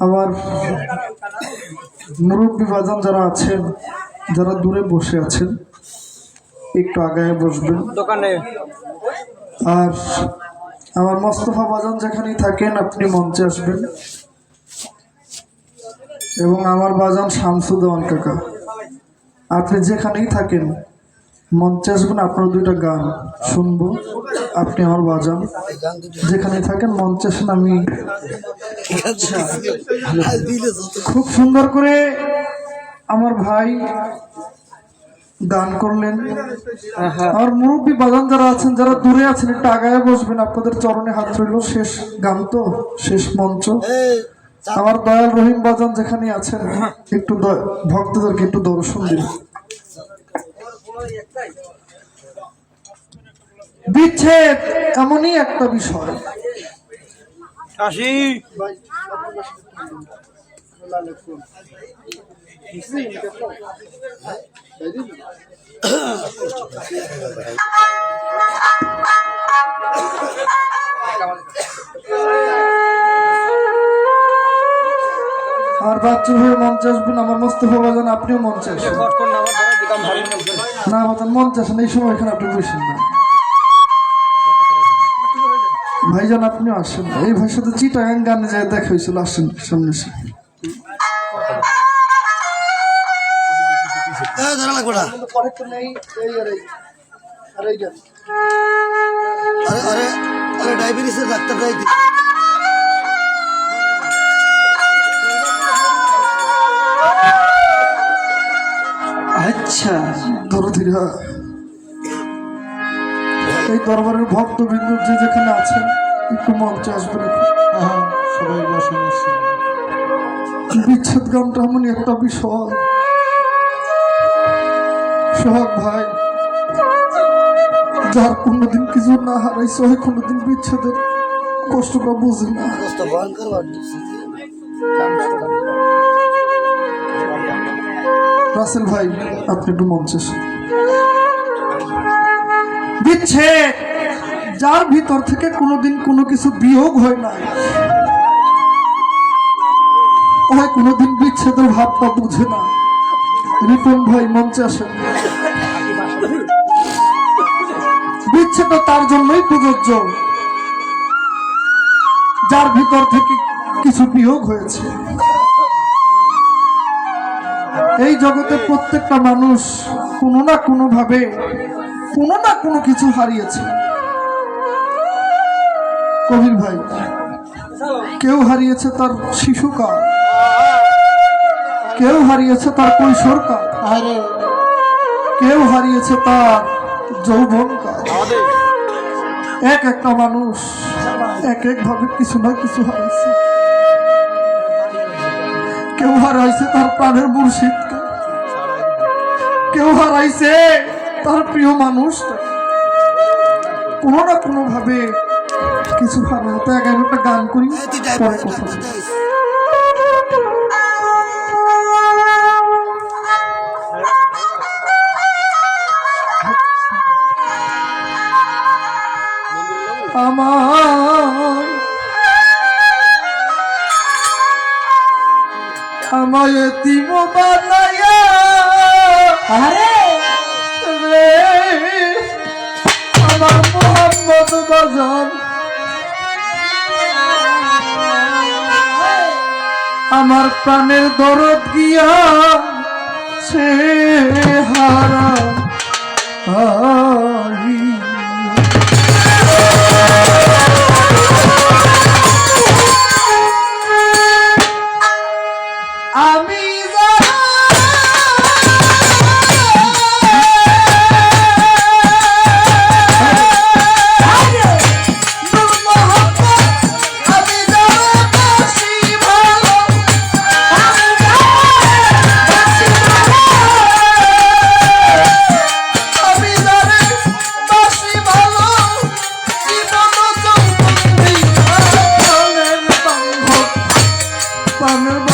আমার মুরব্বী বাজান যারা আছেন যারা দূরে বসে আছেন একটু আগায় বসবেন। দোকানে। আর আমার মোস্তফা বাজান যেখানেই থাকেন আপনি মঞ্চে আসবেন। এবং আমার বাজান শামসুদ্দোয়ান কাকা। আপনি যেখানেই থাকেন মঞ্চে আসবেন আপনার দুইটা গান শুনব। আপনি আমার বাজান। যেখানে থাকেন মঞ্চে আসেন আমি খুব সুন্দর করে আমার ভাই গান করলেন। আমার মুরব্বী বাজান যারা আছেন যারা দূরে আছেন একটু আগায় বসবেন। আপনাদের চরণে হাত রইল। শেষ গান তো শেষ মঞ্চ। আমার দয়াল রহিম বাজান যেখানে আছেন একটু ভক্তদেরকে একটু দর্শন দিন। বিচ্ছেদ এমনই একটা বিষয়। আসি আর বাচ্চা হয়ে মঞ্চে আসবেন আমার মোস্তফা বাজান আপনিও মঞ্চে কষ্ট না বাজান মঞ্চে আসেন এই সময় এখানে আপনি বসেন না। ভাইজান আপনিও আসেন এই ভাইয়ের সাথে চিটাগাং গানে যায় দেখা হয়েছিল আসেন সামনে এসে। ধরা লাগবে না। আরে আরে আরে ডায়াবেটিসের ডাক্তার আচ্ছা। ধীরে এই দরবারের ভক্তবৃন্দ যে যেখানে আছেন একটু মঞ্চে আসবেন সবাই বসে বিচ্ছেদ গানটা এমনই একটা বিষয় সোহাগ ভাই যার কোনোদিন কিছু না হারাইছে হয় কোনোদিন বিচ্ছেদের কষ্টটা বুঝি না। রাসেল ভাই, আপনি একটু মঞ্চে বিচ্ছেদ! যার ভিতর থেকে কোনোদিন কোনো কিছু বিয়োগ হয় না হয় কোনোদিন বিচ্ছেদের ভাবটা বুঝে না। রিপন ভাই মঞ্চে আসেন বিচ্ছেদ তার জন্যই প্রযোজ্য। যার ভিতর থেকে কিছু বিয়োগ হয়েছে। এই জগতে প্রত্যেকটা মানুষ কোনো না কোনো ভাবে কোনো না কোনো কিছু হারিয়েছে। কবির ভাই, কেউ হারিয়েছে তার শিশুকাল কেউ হারিয়েছে তার কৈশোরকাল কেউ হারিয়েছে তার যৌবনকাল এক একটা মানুষ এক এক ভাবে কিছু না কিছু হারাইছে কেউ হারাইছে তার প্রাণের মুর্শিদকে কেউ হারাইছে তার প্রিয় মানুষ কোনো না কোনো ভাবে কিছু হারাতে এক একটা গান করি কথা আমায় বাজান আমার প্রাণের দরদ গিয়া সে হারা Bana bak.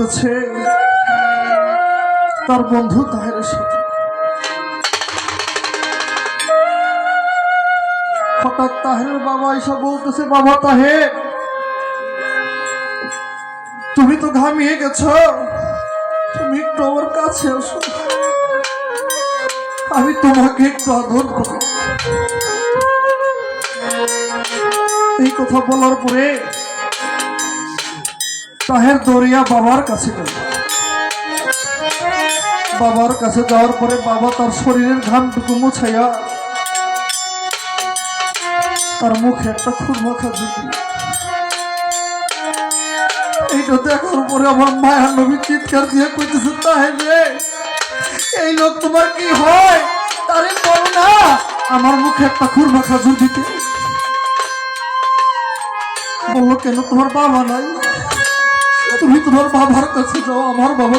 খেলা করতেছে তার বন্ধু তাহেরের সাথে হঠাৎ তাহেরের বাবা এসব বলতেছে, বাবা তাহের তুমি তো ঘামিয়ে গেছো। তুমি একটু আমার কাছে আসো। আমি তোমাকে একটু আদর করি। এই কথা বলার পরে তাহের দরিয়া বাবার কাছে গেল। বাবার কাছে যাওয়ার পরে বাবা তার শরীরের ঘামটুকু মুছাইয়া তার মুখে একটা খুরমা দিল। এইটা দেখার পরে আমার মায়ার নবী চিৎকার দিয়ে কইতেছে তাহের রে, এই লোক তোমার কি হয়? তারে বল না, আমার মুখে একটা খুরমা খাজুর দিতে। বলল কেন তোমার বাবা নাই? তুমি তোমার বাবার কাছে যাও আমার বাবা